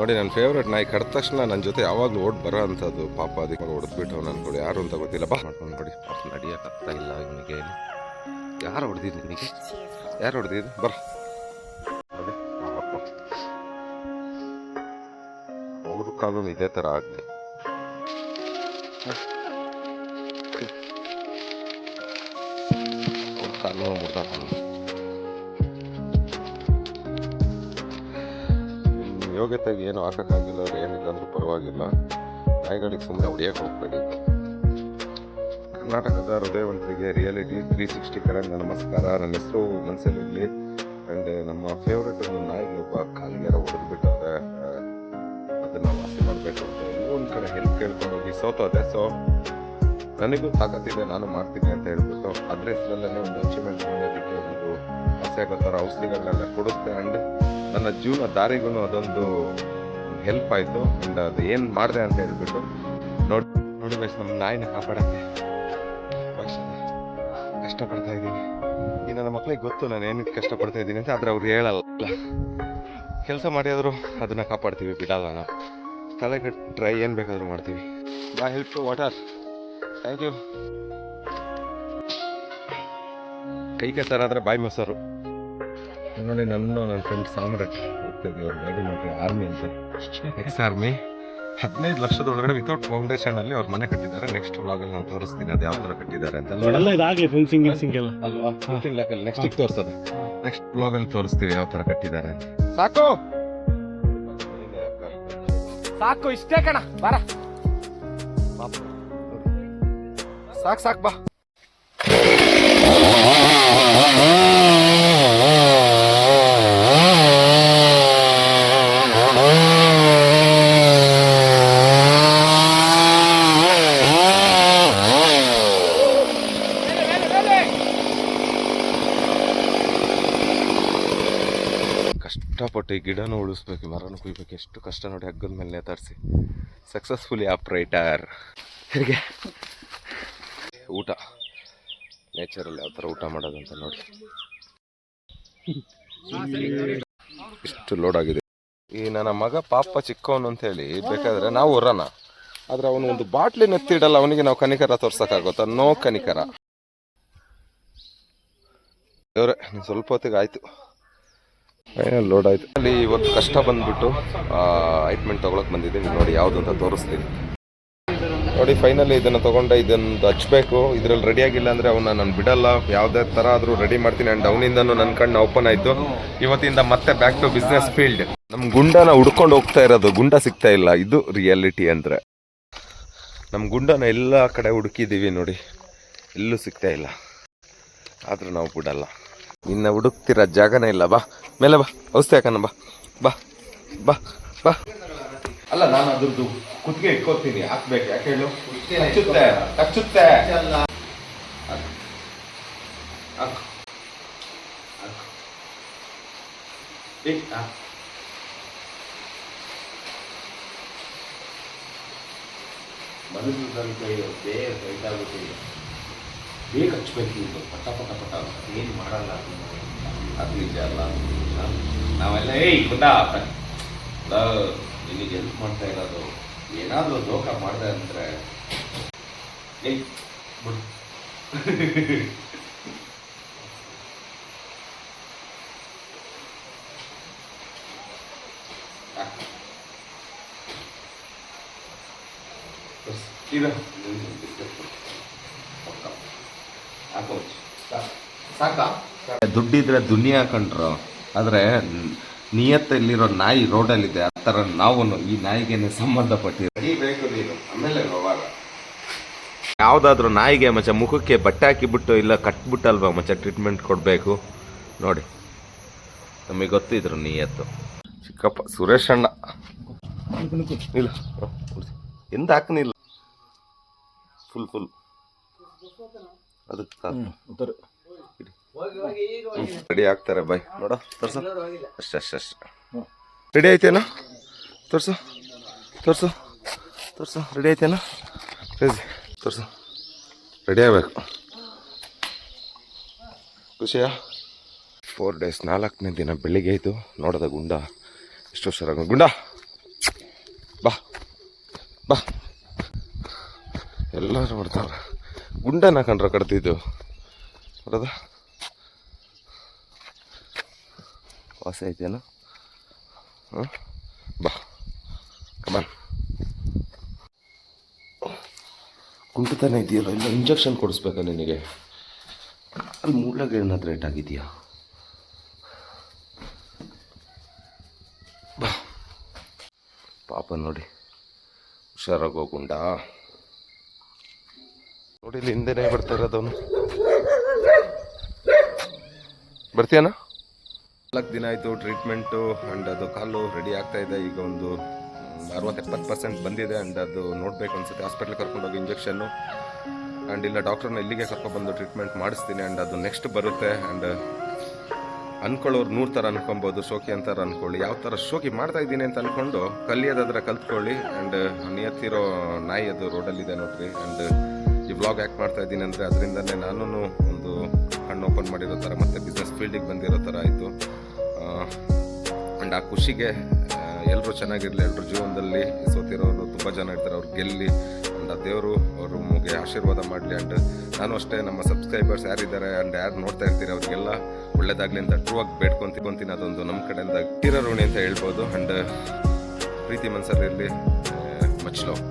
ನೋಡಿ ನನ್ನ ಫೇವ್ರೆಟ್ ನಾಯಿ ಕಡ್ದ ತಕ್ಷಣ ನನ್ನ ಜೊತೆ ಯಾವಾಗಲೂ ಓಡ್ ಬರೋ ಅಂಥದ್ದು ಪಾಪ. ಅದಕ್ಕೆ ಹೊಡೆದ್ಬಿಟ್ಟು ಅವ್ನು ಕೊಡಿ. ಯಾರು ಅಂತ ಗೊತ್ತಿಲ್ಲ. ಬಾ, ಮಾಡ್ಕೊಂಡು ಕೊಡಿ ಪಾಪ ನಡೆಯೋಕ್ಕಾಗ್ತಾ ಇಲ್ಲ ಇವನಿಗೆ. ಯಾರು ಹೊಡೆದಿದ್ದು ನಿನಗೆ? ಯಾರು ಹೊಡೆದಿದ್ದು ಬರ. ನೋಡಿ ಅವ್ರ ಕಾಲು ಇದೇ ಥರ ಆಗಲಿ. ಕಾಲು ಮುರ್ದಾಕೊಂಡು ಯೋಗ್ಯತೆಗೆ ಏನು ಹಾಕೋಕ್ಕಾಗಿಲ್ಲ, ಅವ್ರು ಏನಿಲ್ಲ ಅಂದ್ರೂ ಪರವಾಗಿಲ್ಲ. ನಾಯಿಗಳಿಗೆ ಸುಮ್ಮನೆ ಹೊಡಿಯೋಕೆ ಹೋಗ್ಬೇಡಿ. ಕರ್ನಾಟಕದ ಹೃದಯವಂತರಿಗೆ ರಿಯಾಲಿಟಿ ತ್ರೀ ಸಿಕ್ಸ್ಟಿ ಕಡೆಯಿಂದ ನಮಸ್ಕಾರ. ನನ್ನ ಹೆಸರು ಮನಸ್ಸಲ್ಲಿರಲಿ ಆ್ಯಂಡ್ ನಮ್ಮ ಫೇವ್ರೆಟ್ ಒಂದು ನಾಯಿಗೆ ಒಬ್ಬ ಕಾಲಿಗೆ ಯಾರೋ ಅದನ್ನು ವಾಸಿ ಮಾಡಬೇಕು ಅಂತ ಎಲ್ಲೋ ಒಂದು ಕಡೆ ಹೆಲ್ಪ್ ಕೇಳ್ಕೊಂಡು ಹೋಗಿ ಸೋತೋದೆ ಸೊ, ನನಗೂ ತಾಕತ್ತಿದೆ ನಾನು ಮಾಡ್ತೀನಿ ಅಂತ ಹೇಳ್ಬಿಟ್ಟು ಅದ್ರ ಹೆಸರಲ್ಲೇ ಒಂದು ಅಚೀವ್ಮೆಂಟ್ ಮಾಡೋದಕ್ಕೆ ಒಂದು ಆಸೆ ಆಗೋ ಥರ ಔಷಧಿಗಳನ್ನೆಲ್ಲ ಕೊಡುತ್ತೆ. ಆ್ಯಂಡ್ ನನ್ನ ಜೀವನ ದಾರಿಗೂ ಅದೊಂದು ಹೆಲ್ಪ್ ಆಯಿತು. ಆ್ಯಂಡ್ ಅದು ಏನು ಮಾಡಿದೆ ಅಂತ ಹೇಳ್ಬಿಟ್ಟು ನೋಡಿ ನೋಡಿ ವಯಸ್ಸು ನಮ್ಮ ನಾಯಿನ ಕಾಪಾಡಕ್ಕೆ ಕಷ್ಟಪಡ್ತಾ ಇದ್ದೀನಿ. ಈ ನನ್ನ ಮಕ್ಳಿಗೆ ಗೊತ್ತು ನಾನು ಏನಕ್ಕೆ ಕಷ್ಟಪಡ್ತಾ ಇದ್ದೀನಿ ಅಂತ, ಆದರೆ ಅವ್ರು ಹೇಳಲ್ಲ. ಕೆಲಸ ಮಾಡಿದ್ರು ಅದನ್ನು ಕಾಪಾಡ್ತೀವಿ, ಬಿಡಲ್ಲ ನಾವು. ತಲೆ ಟ್ರೈ ಏನು ಬೇಕಾದರೂ ಮಾಡ್ತೀವಿ. ಬಾ help to water thank you ಕೈ ಕೆಸರಾದರೆ ಬಾಯಿ ಮೊಸರು. ನೋಡಿ ನನ್ನ ನನ್ನ ಫ್ರೆಂಡ್ ಸಾಮ್ರಾಟ್ ಹೋಗ್ತಿದ್ವಿ ಅವ್ರು ಗಾಡಿ ಆರ್ಮಿ ಅಂತ. ಎಕ್ಸ್ ಆರ್ಮಿ ಹದಿನೈದು ಲಕ್ಷದೊಳಗಡೆ ವಿತೌಟ್ ಫೌಂಡೇಶನ್ ಅಲ್ಲಿ ಅವ್ರ ಮನೆ ಕಟ್ಟಿದ್ದಾರೆ. ನೆಕ್ಸ್ಟ್ ವ್ಲಾಗಲ್ಲಿ ನಾನು ತೋರಿಸ್ತೀನಿ ಅದು ಯಾವ ಥರ ಕಟ್ಟಿದ್ದಾರೆ ಅಂತ. ನೋಡಲ್ಲ ಇದಾಗಲಿ ಫೆನ್ಸಿಂಗ್ ಗಿನ್ಸಿಂಗ್ ಎಲ್ಲ ಅಲ್ವಾ? ನೆಕ್ಸ್ಟ್ ತೋರಿಸೋದು. ನೆಕ್ಸ್ಟ್ ಬ್ಲಾಗಲ್ಲಿ ತೋರಿಸ್ತೀವಿ ಯಾವ ಥರ ಕಟ್ಟಿದ್ದಾರೆ ಅಂತ. ಸಾಕು! ಸಾಕು ಇಷ್ಟೇ ಕಣ. ಬರ. ಸಾಕು ಸಾಕು ಬಾ. ಈ ಗಿಡನೂ ಉಳಿಸ್ಬೇಕು, ಮರನೂ ಕುಯ್ಬೇಕು, ಎಷ್ಟು ಕಷ್ಟ ನೋಡಿ ಹಗ್ಗದ ಮೇಲೆ ನೇತಾಡಿಸಿ ಸಕ್ಸಸ್ಫುಲಿ ಆಪ್ರೇಟರ್ ಹೀಗೆ. ಊಟ. ನೇಚರಲ್ಲಿ ಯಾವ ಥರ ಊಟ ಮಾಡೋದಂತ ನೋಡಿ. ಇಷ್ಟು ಲೋಡ್ ಆಗಿದೆ. ಈ ನನ್ನ ಮಗ ಪಾಪ ಚಿಕ್ಕವನು ಅಂತ ಹೇಳಿ ಬೇಕಾದ್ರೆ ನಾವು ಹೊರನ ಆದ್ರೆ ಅವನು ಒಂದು ಬಾಟ್ಲಿ ನೆತ್ತಿಡಲ್ಲ, ಅವನಿಗೆ ನಾವು ಕನಿಕರ ತೋರ್ಸೋಕ್ಕಾಗುತ್ತಾ? ನೋ ಕನಿಕರ. ಇನ್ನು ಸ್ವಲ್ಪ ಹೊತ್ತಿಗೆ ಆಯ್ತು. ಫೈನಲ್ ಲೋಡ್ ಆಯ್ತು. ಅಲ್ಲಿ ಇವತ್ತು ಕಷ್ಟ ಬಂದ್ಬಿಟ್ಟು ಐಟ್ಮೆಂಟ್ ತೊಗೊಳಕ್ ಬಂದಿದ್ದೀನಿ. ನೋಡಿ ಯಾವುದು ಅಂತ ತೋರಿಸ್ತೀನಿ. ನೋಡಿ ಫೈನಲಿ ಇದನ್ನ ತೊಗೊಂಡೆ ಇದನ್ನು ಹಚ್ಬೇಕು. ಇದ್ರಲ್ಲಿ ರೆಡಿ ಆಗಿಲ್ಲ ಅಂದ್ರೆ ಅವನ್ನ ನಾನು ಬಿಡಲ್ಲ. ಯಾವ್ದೇ ತರ ಆದರೂ ರೆಡಿ ಮಾಡ್ತೀನಿ. ಆ್ಯಂಡ್ ಅವನಿಂದನೂ ನನ್ನ ಕಣ್ಣು ಓಪನ್ ಆಯಿತು. ಇವತ್ತಿಂದ ಮತ್ತೆ ಬ್ಯಾಕ್ ಟು ಬಿಸ್ನೆಸ್ ಫೀಲ್ಡ್ ನಮ್ಮ ಗುಂಡನ ಹುಡ್ಕೊಂಡು ಹೋಗ್ತಾ ಇರೋದು. ಗುಂಡ ಸಿಗ್ತಾ ಇಲ್ಲ. ಇದು ರಿಯಾಲಿಟಿ ಅಂದರೆ. ನಮ್ಮ ಗುಂಡನ ಎಲ್ಲ ಕಡೆ ಹುಡುಕಿದ್ದೀವಿ ನೋಡಿ. ಎಲ್ಲೂ ಸಿಗ್ತಾ ಇಲ್ಲ. ಆದರೂ ನಾವು ಬಿಡಲ್ಲ. ನಿನ್ನ ಹುಡುಕ್ತಿರ ಜಾಗನೇ ಇಲ್ಲ. ಬಾ ಮೇಲೆ ಬಾ ಔಷಧಿ ಹಾಕಣ ಬಾ ಬಾ ಬಾ ಬಾ. ಅಲ್ಲ ನಾನು ಅದ್ರದ್ದು ಕುತ್ತಿಗೆ ಇಟ್ಕೋತೀನಿ ಹಾಕ್ಬೇಕು ಯಾಕೆ ಹೇಳು? ಕಚ್ಚುತ್ತೆ ಕಚ್ಚುತ್ತೆ ಮನಸ್ಸು. ಮನುಷ್ಯನ ಕೈ ದೇಹ ಕೈಟಾಗುತ್ತೆ ಬೇಗ ಹಚ್ಬೇಕು ಇದು ಪಟ ಪಟ ಪಟ ಏನು ಮಾಡಲ್ಲ. ಅದು ನಿಜ ಅಲ್ಲ. ನಾವೆಲ್ಲ, ಏಯ್ ಗುಂಡ ನಿನಗೆ ಹೆಲ್ಪ್ ಮಾಡ್ತಾ ಇರೋದು. ಏನಾದರೂ ದೋಖ ಮಾಡಿದೆ ಅಂದರೆ, ಏಯ್, ಬಿಡು. ಇದು. ಸಾಕು. ಸಾಕಾ ದುಡ್ಡಿದ್ರೆ ದುನಿಯಾ ಕಂಡ್ರು ಆದ್ರೆ ನಿಯತ್ತಲ್ಲಿರೋ ನಾಯಿ ರೋಡಲ್ಲಿದೆ ಆ ಥರ ನಾವು ಈ ನಾಯಿಗೆ ಸಂಬಂಧಪಟ್ಟಿದ್ದೀವಿ ಬೇಕು ನೀನು ಆಮೇಲೆ ವ್ಯವಹಾರ ಯಾವುದಾದ್ರೂ ನಾಯಿಗೆ ಮಚ್ಚ ಮುಖಕ್ಕೆ ಬಟ್ಟೆ ಹಾಕಿಬಿಟ್ಟು ಇಲ್ಲ ಕಟ್ಬಿಟ್ಟಲ್ವಾ ಮಚ್ಚ ಟ್ರೀಟ್ಮೆಂಟ್ ಕೊಡಬೇಕು? ನೋಡಿ ನಮಗೆ ಗೊತ್ತಿದ್ರು ನಿಯತ್ತು. ಚಿಕ್ಕಪ್ಪ ಸುರೇಶ್ ಅಣ್ಣ. ಇಲ್ಲ ಎಂದ ಹಾಕನಿಲ್ಲ. ಫುಲ್ ಫುಲ್ ಅದಕ್ಕೆ. ರೆಡಿ ಆಗ್ತಾರೆ ಬಾಯ್ ನೋಡ ತೋರ್ಸ. ಅಷ್ಟೇ ಅಷ್ಟೇ ಅಷ್ಟೇ. ರೆಡಿ ಆಯ್ತೇನೋ? ತೋರ್ಸು. ತೋರ್ಸು. ತೋರ್ಸು. ರೆಡಿ ಆಯ್ತೇನೋ? ರೆಡಿ. ತೋರ್ಸು. ರೆಡಿ ಆಗಬೇಕು. ಖುಷಿಯಾ? ಫೋರ್ ಡೇಸ್ ನಾಲ್ಕನೇ ದಿನ ಬೆಳಿಗ್ಗೆ ಆಯಿತು. ನೋಡದ ಗುಂಡ. ಎಷ್ಟು ಹುಷಾರಾಗ ಗುಂಡ! ಬಾ. ಬಾ. ಎಲ್ಲರೂ ಬರ್ತಾವ್ರೆ ಗುಂಡನ ಕಂಡ್ರ ಕಡ್ತಿದ್ದು ಬರೋದ? ವಾಸ ಐತೇನು ಹಾಂ ಬಾ. ಕಮಾನ್ ಕುಂಟುತ್ತಾನೆ ಇದೆಯಲ್ಲ ಇಲ್ಲ ಇಂಜೆಕ್ಷನ್ ಕೊಡಿಸ್ಬೇಕಾ ನಿನಗೆ? ಅಲ್ಲಿ ಮೂಲಾಗ ಏನಾದ್ರು ರೇಟ್ ಆಗಿದೆಯಾ? ಬಾ. ಪಾಪ ನೋಡಿ ಹುಷಾರಾಗೋ ಹೋಗುಂಡ ನೋಡಿ ಹಿಂದೆನೇ ಬರ್ತಾ ಇರೋದವನು ಬರ್ತೀಯನ ನಾಲ್ಕು ದಿನ ಆಯಿತು ಟ್ರೀಟ್ಮೆಂಟು ಆ್ಯಂಡ್ ಅದು ಕಾಲು ರೆಡಿ ಆಗ್ತಾ ಇದೆ. ಈಗ ಒಂದು ಅರವತ್ತು ಎಪ್ಪತ್ತು ಪರ್ಸೆಂಟ್ ಬಂದಿದೆ. ಆ್ಯಂಡ್ ಅದು ನೋಡಬೇಕು ಅನ್ಸುತ್ತೆ. ಹಾಸ್ಪಿಟ್ಲ್ ಕರ್ಕೊಂಡೋಗಿ ಇಂಜೆಕ್ಷನ್ನು ಆ್ಯಂಡ್ ಇಲ್ಲ ಡಾಕ್ಟ್ರನ್ನ ಇಲ್ಲಿಗೆ ಕರ್ಕೊಬಂದು ಟ್ರೀಟ್ಮೆಂಟ್ ಮಾಡಿಸ್ತೀನಿ. ಆ್ಯಂಡ್ ಅದು ನೆಕ್ಸ್ಟ್ ಬರುತ್ತೆ. ಆ್ಯಂಡ್ ಅನ್ಕೊಳ್ಳೋರು ನೂರು ಥರ ಅನ್ಕೊಬೋದು. ಶೋಕಿ ಅಂತಾರೆ ಅನ್ಕೊಳ್ಳಿ. ಯಾವ ಥರ ಶೋಕಿ ಮಾಡ್ತಾ ಇದ್ದೀನಿ ಅಂತ ಅನ್ಕೊಂಡು ಕಲಿಯೋದಾದ್ರೆ ಕಲ್ತ್ಕೊಳ್ಳಿ. ಆ್ಯಂಡ್ ನಿಯತ್ತಿರೋ ನಾಯಿ ಅದು ರೋಡಲ್ಲಿದೆ ನೋಡ್ರಿ. ಆ್ಯಂಡ್ ಈ ವ್ಲಾಗ್ ಯಾಕೆ ಮಾಡ್ತಾ ಇದ್ದೀನಿ ಅಂದರೆ ಅದರಿಂದನೇ ನಾನು ಒಂದು ಕಣ್ಣು ಓಪನ್ ಮಾಡಿರೋ ಥರ ಮತ್ತು ಬಿಸ್ನೆಸ್ ಫೀಲ್ಡಿಗೆ ಬಂದಿರೋ ಥರ ಆಯಿತು. ಆ್ಯಂಡ್ ಆ ಖುಷಿಗೆ ಎಲ್ಲರೂ ಚೆನ್ನಾಗಿರಲಿ ಎಲ್ಲರೂ ಜೀವನದಲ್ಲಿ ಸೋತಿರೋರು ತುಂಬ ಜನ ಇರ್ತಾರೆ, ಅವ್ರು ಗೆಲ್ಲಿ ಆ್ಯಂಡ್ ಆ ದೇವರು ಅವರು ನಮಗೆ ಆಶೀರ್ವಾದ ಮಾಡಲಿ ಆ್ಯಂಡ್ ನಾನು ಅಷ್ಟೇ, ನಮ್ಮ ಸಬ್ಸ್ಕ್ರೈಬರ್ಸ್ ಯಾರಿದ್ದಾರೆ ಆ್ಯಂಡ್ ಯಾರು ನೋಡ್ತಾ ಇರ್ತೀರಿ, ಅವ್ರಿಗೆಲ್ಲ ಒಳ್ಳೇದಾಗಲಿ ಅಂತ ಟ್ರೂ ಆಗಿ ಬೇಡ್ಕೊಂತಿಕೊಂತೀನಿ ಅದೊಂದು ನಮ್ಮ ಕಡೆಯಿಂದ ತೀರ ಅಂತ ಹೇಳ್ಬೋದು ಆ್ಯಂಡ್ ಪ್ರೀತಿ ಮನ್ಸರ್ ಇರಲಿ ಮಚ್ ಲವ್